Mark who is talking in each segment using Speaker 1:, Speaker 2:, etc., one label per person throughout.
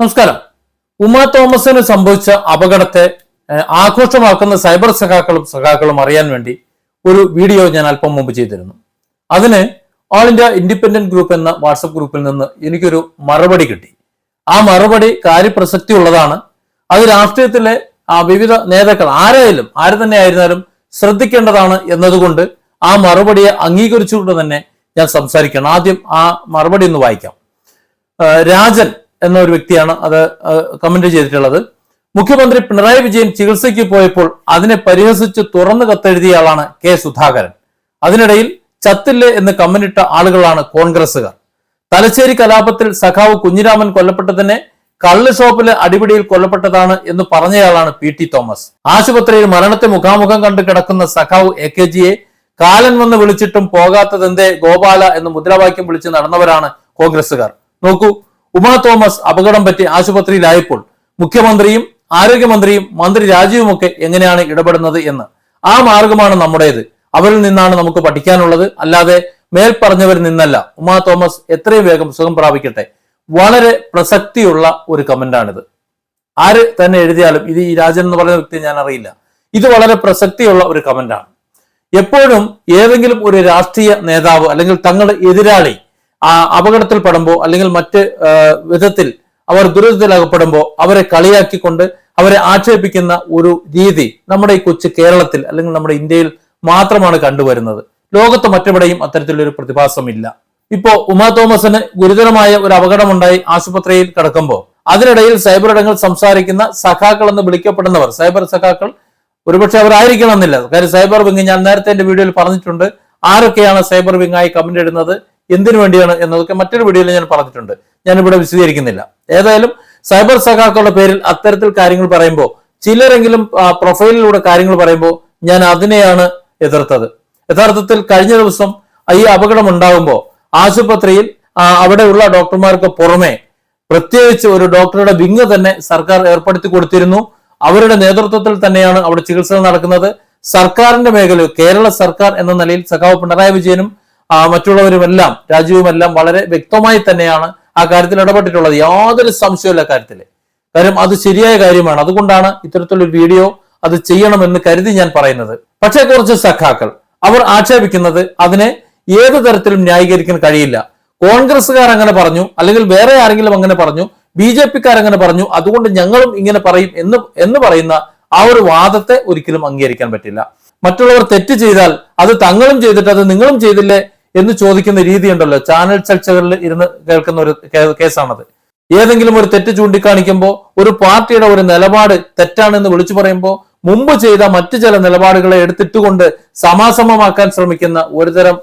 Speaker 1: നമസ്കാരം. ഉമ തോമസിന് സംഭവിച്ച അപകടത്തെ ആഘോഷമാക്കുന്ന സൈബർ സഖാക്കളും സഖാക്കളും അറിയാൻ വേണ്ടി ഒരു വീഡിയോ ഞാൻ അല്പം മുമ്പ് ചെയ്തിരുന്നു. അതിന് ഓൾ ഇന്ത്യ ഇൻഡിപെൻഡന്റ് ഗ്രൂപ്പ് എന്ന വാട്സപ്പ് ഗ്രൂപ്പിൽ നിന്ന് എനിക്കൊരു മറുപടി കിട്ടി. ആ മറുപടി കാര്യപ്രസക്തി ഉള്ളതാണ്. അത് രാഷ്ട്രീയത്തിലെ ആ വിവിധ നേതാക്കൾ ആരായാലും ആര് തന്നെ ആയിരുന്നാലും ശ്രദ്ധിക്കേണ്ടതാണ് എന്നതുകൊണ്ട് ആ മറുപടിയെ അംഗീകരിച്ചുകൊണ്ട് തന്നെ ഞാൻ സംസാരിക്കണം ആദ്യം ആ മറുപടി ഒന്ന് വായിക്കാം. രാജൻ എന്ന ഒരു വ്യക്തിയാണ് അത് കമന്റ് ചെയ്തിട്ടുള്ളത്. മുഖ്യമന്ത്രി പിണറായി വിജയൻ ചികിത്സയ്ക്ക് പോയപ്പോൾ അതിനെ പരിഹസിച്ച് തുറന്നു കത്തെഴുതിയ ആളാണ് കെ സുധാകരൻ. അതിനിടയിൽ ചത്തില്ലേ എന്ന് കമന്റിട്ട ആളുകളാണ് കോൺഗ്രസുകാർ തലശ്ശേരി കലാപത്തിൽ സഖാവ് കുഞ്ഞിരാമൻ കൊല്ലപ്പെട്ടതിനെ കള്ള് ഷോപ്പിലെ അടിപിടിയിൽ കൊല്ലപ്പെട്ടതാണ് എന്ന് പറഞ്ഞയാളാണ് പി ടി തോമസ്. ആശുപത്രിയിൽ മരണത്തെ മുഖാമുഖം കണ്ട് കിടക്കുന്ന സഖാവ് എ കെ ജിയെ കാലൻ വന്ന് വിളിച്ചിട്ടും പോകാത്തതെന്തേ ഗോപാല എന്ന് മുദ്രാവാക്യം വിളിച്ച് നടന്നവരാണ് കോൺഗ്രസുകാർ നോക്കൂ ഉമാ തോമസ് അപകടം പറ്റി ആശുപത്രിയിലായപ്പോൾ മുഖ്യമന്ത്രിയും ആരോഗ്യമന്ത്രിയും മന്ത്രി രാജീവുമൊക്കെ എങ്ങനെയാണ് ഇടപെടുന്നത് എന്ന്. ആ മാർഗമാണ് നമ്മുടേത്. അവരിൽ നിന്നാണ് നമുക്ക് പഠിക്കാനുള്ളത്. അല്ലാതെ മേൽപ്പറഞ്ഞവരിൽ നിന്നല്ല. ഉമാ തോമസ് എത്രയും വേഗം സുഖം പ്രാപിക്കട്ടെ. വളരെ പ്രസക്തിയുള്ള ഒരു കമന്റാണിത്. ആര് തന്നെ എഴുതിയാലും ഇത് ഈ രാജൻ എന്ന് പറയുന്ന വ്യക്തി ഞാൻ അറിയില്ല ഇത് വളരെ പ്രസക്തിയുള്ള ഒരു കമന്റാണ്. എപ്പോഴും ഏതെങ്കിലും ഒരു രാഷ്ട്രീയ നേതാവ് അല്ലെങ്കിൽ തങ്ങളുടെ എതിരാളി ആ അപകടത്തിൽപ്പെടുമ്പോൾ അല്ലെങ്കിൽ മറ്റ് വിധത്തിൽ അവർ ദുരിതത്തിലകപ്പെടുമ്പോൾ അവരെ കളിയാക്കിക്കൊണ്ട് അവരെ ആക്ഷേപിക്കുന്ന ഒരു രീതി നമ്മുടെ ഈ കൊച്ചു കേരളത്തിൽ അല്ലെങ്കിൽ നമ്മുടെ ഇന്ത്യയിൽ മാത്രമാണ് കണ്ടുവരുന്നത്. ലോകത്ത് മറ്റെവിടെയും അത്തരത്തിലൊരു പ്രതിഭാസമില്ല. ഇപ്പോ ഉമാ തോമസിന് ഗുരുതരമായ ഒരു അപകടമുണ്ടായി ആശുപത്രിയിൽ കിടക്കുമ്പോൾ അതിനിടയിൽ സൈബർ ഇടങ്ങൾ സംസാരിക്കുന്ന സഖാക്കൾ എന്ന് വിളിക്കപ്പെടുന്നവർ സൈബർ സഖാക്കൾ ഒരുപക്ഷെ അവരായിരിക്കണം എന്നില്ല. കാര്യം സൈബർ വിങ് ഞാൻ നേരത്തെ എന്റെ വീഡിയോയിൽ പറഞ്ഞിട്ടുണ്ട്. ആരൊക്കെയാണ് സൈബർ വിങ് ആയി കമന്റ് ഇടുന്നത്? എന്തിനു വേണ്ടിയാണ് എന്നതൊക്കെ മറ്റൊരു വീഡിയോയിൽ ഞാൻ പറഞ്ഞിട്ടുണ്ട്. ഞാനിവിടെ വിശദീകരിക്കുന്നില്ല. ഏതായാലും സൈബർ സഖാക്കളുടെ പേരിൽ അത്തരത്തിൽ കാര്യങ്ങൾ പറയുമ്പോൾ ചിലരെങ്കിലും പ്രൊഫൈലിലൂടെ കാര്യങ്ങൾ പറയുമ്പോൾ ഞാൻ അതിനെയാണ് എതിർത്തത്. യഥാർത്ഥത്തിൽ കഴിഞ്ഞ ദിവസം ഈ അപകടം ഉണ്ടാകുമ്പോൾ ആശുപത്രിയിൽ അവിടെയുള്ള ഡോക്ടർമാർക്ക് പുറമെ പ്രത്യേകിച്ച് ഒരു ഡോക്ടറുടെ വിങ് തന്നെ സർക്കാർ ഏർപ്പെടുത്തി കൊടുത്തിരുന്നു. അവരുടെ നേതൃത്വത്തിൽ തന്നെയാണ് അവിടെ ചികിത്സകൾ നടക്കുന്നത്. സർക്കാരിന്റെ മേഖല കേരള സർക്കാർ എന്ന നിലയിൽ സഖാവ് പിണറായി വിജയനും മറ്റുള്ളവരുമെല്ലാം രാജ്യവുമെല്ലാം വളരെ വ്യക്തമായി തന്നെയാണ് ആ കാര്യത്തിൽ ഇടപെട്ടിട്ടുള്ളത്. യാതൊരു സംശയമില്ല കാര്യത്തിൽ കാര്യം അത് ശരിയായ കാര്യമാണ്. അതുകൊണ്ടാണ് ഇത്തരത്തിലൊരു വീഡിയോ അത് ചെയ്യണമെന്ന് കരുതി ഞാൻ പറയുന്നത്. പക്ഷേ കുറച്ച് സഖാക്കൾ അവർ ആക്ഷേപിക്കുന്നത് അതിനെ ഏത് തരത്തിലും ന്യായീകരിക്കാൻ കഴിയില്ല. കോൺഗ്രസ്സുകാർ അങ്ങനെ പറഞ്ഞു അല്ലെങ്കിൽ വേറെ ആരെങ്കിലും അങ്ങനെ പറഞ്ഞു ബി ജെ പിക്കാർ അങ്ങനെ പറഞ്ഞു അതുകൊണ്ട് ഞങ്ങളും ഇങ്ങനെ പറയും എന്ന് എന്ന് പറയുന്ന ആ ഒരു വാദത്തെ ഒരിക്കലും അംഗീകരിക്കാൻ പറ്റില്ല. മറ്റുള്ളവർ തെറ്റ് ചെയ്താൽ അത് തങ്ങളും ചെയ്തിട്ട് അത് നിങ്ങളും ചെയ്തില്ലേ എന്ന് ചോദിക്കുന്ന രീതിയുണ്ടല്ലോ. ചാനൽ ചർച്ചകളിൽ ഇരുന്ന് കേൾക്കുന്ന ഒരു കേസാണത്. ഏതെങ്കിലും ഒരു തെറ്റ് ചൂണ്ടിക്കാണിക്കുമ്പോൾ ഒരു പാർട്ടിയുടെ ഒരു നിലപാട് തെറ്റാണെന്ന് വിളിച്ചു പറയുമ്പോൾ മുമ്പ് ചെയ്ത മറ്റു ചില നിലപാടുകളെ എടുത്തിട്ടുകൊണ്ട് സമാസമമാക്കാൻ ശ്രമിക്കുന്ന ഒരുതരം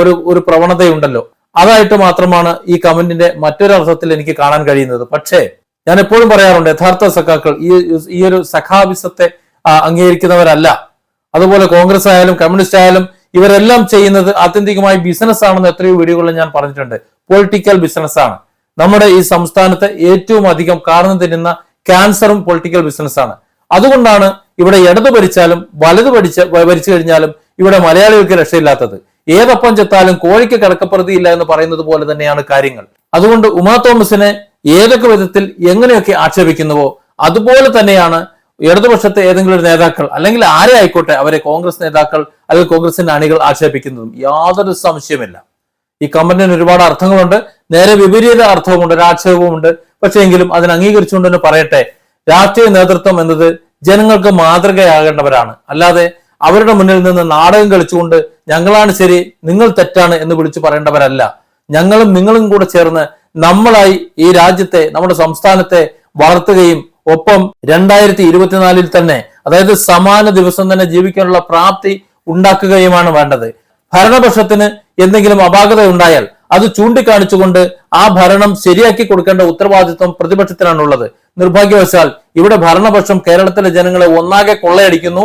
Speaker 1: ഒരു ഒരു പ്രവണതയുണ്ടല്ലോ. അതായിട്ട് മാത്രമാണ് ഈ കമന്റിന്റെ മറ്റൊരു അർത്ഥത്തിൽ എനിക്ക് കാണാൻ കഴിയുന്നത്. പക്ഷേ ഞാൻ എപ്പോഴും പറയാറുണ്ട് യഥാർത്ഥ സഖാക്കൾ ഈ ഈ ഒരു സഖാവിസത്തെ അംഗീകരിക്കുന്നവരല്ല. അതുപോലെ കോൺഗ്രസ് ആയാലും കമ്മ്യൂണിസ്റ്റ് ആയാലും ഇവരെല്ലാം ചെയ്യുന്നത് ആത്യന്തികമായി ബിസിനസ് ആണെന്ന് എത്രയോ വീഡിയോകളിൽ ഞാൻ പറഞ്ഞിട്ടുണ്ട്. പൊളിറ്റിക്കൽ ബിസിനസ് ആണ്. നമ്മുടെ ഈ സംസ്ഥാനത്ത് ഏറ്റവും അധികം കാരണം തിന്നുന്ന ക്യാൻസറും പൊളിറ്റിക്കൽ ബിസിനസ് ആണ്. അതുകൊണ്ടാണ് ഇവിടെ ഇടത് ഭരിച്ചാലും വലത് ഭരിച്ച ഭരിച്ചു കഴിഞ്ഞാലും ഇവിടെ മലയാളികൾക്ക് രക്ഷയില്ലാത്തത്. ഏതപ്പം ചെത്താലും കോഴിക്ക് കിടക്കപ്രതിയില്ല എന്ന് പറയുന്നത് പോലെ തന്നെയാണ് കാര്യങ്ങൾ. അതുകൊണ്ട് ഉമാ തോമസിനെ ഏതൊക്കെ വിധത്തിൽ എങ്ങനെയൊക്കെ ആക്ഷേപിക്കുന്നുവോ അതുപോലെ തന്നെയാണ് ഇടതുപക്ഷത്തെ ഏതെങ്കിലും ഒരു നേതാക്കൾ അല്ലെങ്കിൽ ആരെ ആയിക്കോട്ടെ അവരെ കോൺഗ്രസ് നേതാക്കൾ അല്ലെങ്കിൽ കോൺഗ്രസിന്റെ അണികൾ ആക്ഷേപിക്കുന്നതും യാതൊരു സംശയമില്ല ഈ കമന്റിന് ഒരുപാട് അർത്ഥങ്ങളുണ്ട്. നേരെ വിപരീത അർത്ഥവുമുണ്ട് ഒരു ആക്ഷേപവുമുണ്ട് പക്ഷേ എങ്കിലും അതിന് അംഗീകരിച്ചുകൊണ്ട് തന്നെ പറയട്ടെ രാഷ്ട്രീയ നേതൃത്വം എന്നത് ജനങ്ങൾക്ക് മാതൃകയാകേണ്ടവരാണ്. അല്ലാതെ അവരുടെ മുന്നിൽ നിന്ന് നാടകം കളിച്ചുകൊണ്ട് ഞങ്ങളാണ് ശരി നിങ്ങൾ തെറ്റാണ് എന്ന് വിളിച്ചു പറയേണ്ടവരല്ല. ഞങ്ങളും നിങ്ങളും കൂടെ ചേർന്ന് നമ്മളായി ഈ രാജ്യത്തെ നമ്മുടെ സംസ്ഥാനത്തെ വളർത്തുകയും ഒപ്പം രണ്ടായിരത്തി ഇരുപത്തിനാലിൽ തന്നെ അതായത് സമാന ദിവസം തന്നെ ജീവിക്കാനുള്ള പ്രാപ്തി ഉണ്ടാക്കുകയുമാണ് വേണ്ടത്. ഭരണപക്ഷത്തിന് എന്തെങ്കിലും അപാകത ഉണ്ടായാൽ അത് ചൂണ്ടിക്കാണിച്ചുകൊണ്ട് ആ ഭരണം ശരിയാക്കി കൊടുക്കേണ്ട ഉത്തരവാദിത്വം പ്രതിപക്ഷത്തിനാണുള്ളത്. നിർഭാഗ്യവശാൽ ഇവിടെ ഭരണപക്ഷം കേരളത്തിലെ ജനങ്ങളെ ഒന്നാകെ കൊള്ളയടിക്കുന്നു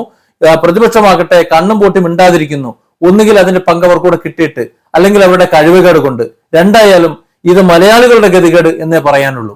Speaker 1: പ്രതിപക്ഷമാകട്ടെ കണ്ണും പൂട്ടി മിണ്ടാതിരിക്കുന്നു. ഒന്നുകിൽ അതിന്റെ പങ്ക് അവർക്കൂടെ കിട്ടിയിട്ട് അല്ലെങ്കിൽ അവരുടെ കഴിവുകേട് കൊണ്ട്. രണ്ടായാലും ഇത് മലയാളികളുടെ ഗതികേട് എന്നേ പറയാനുള്ളൂ.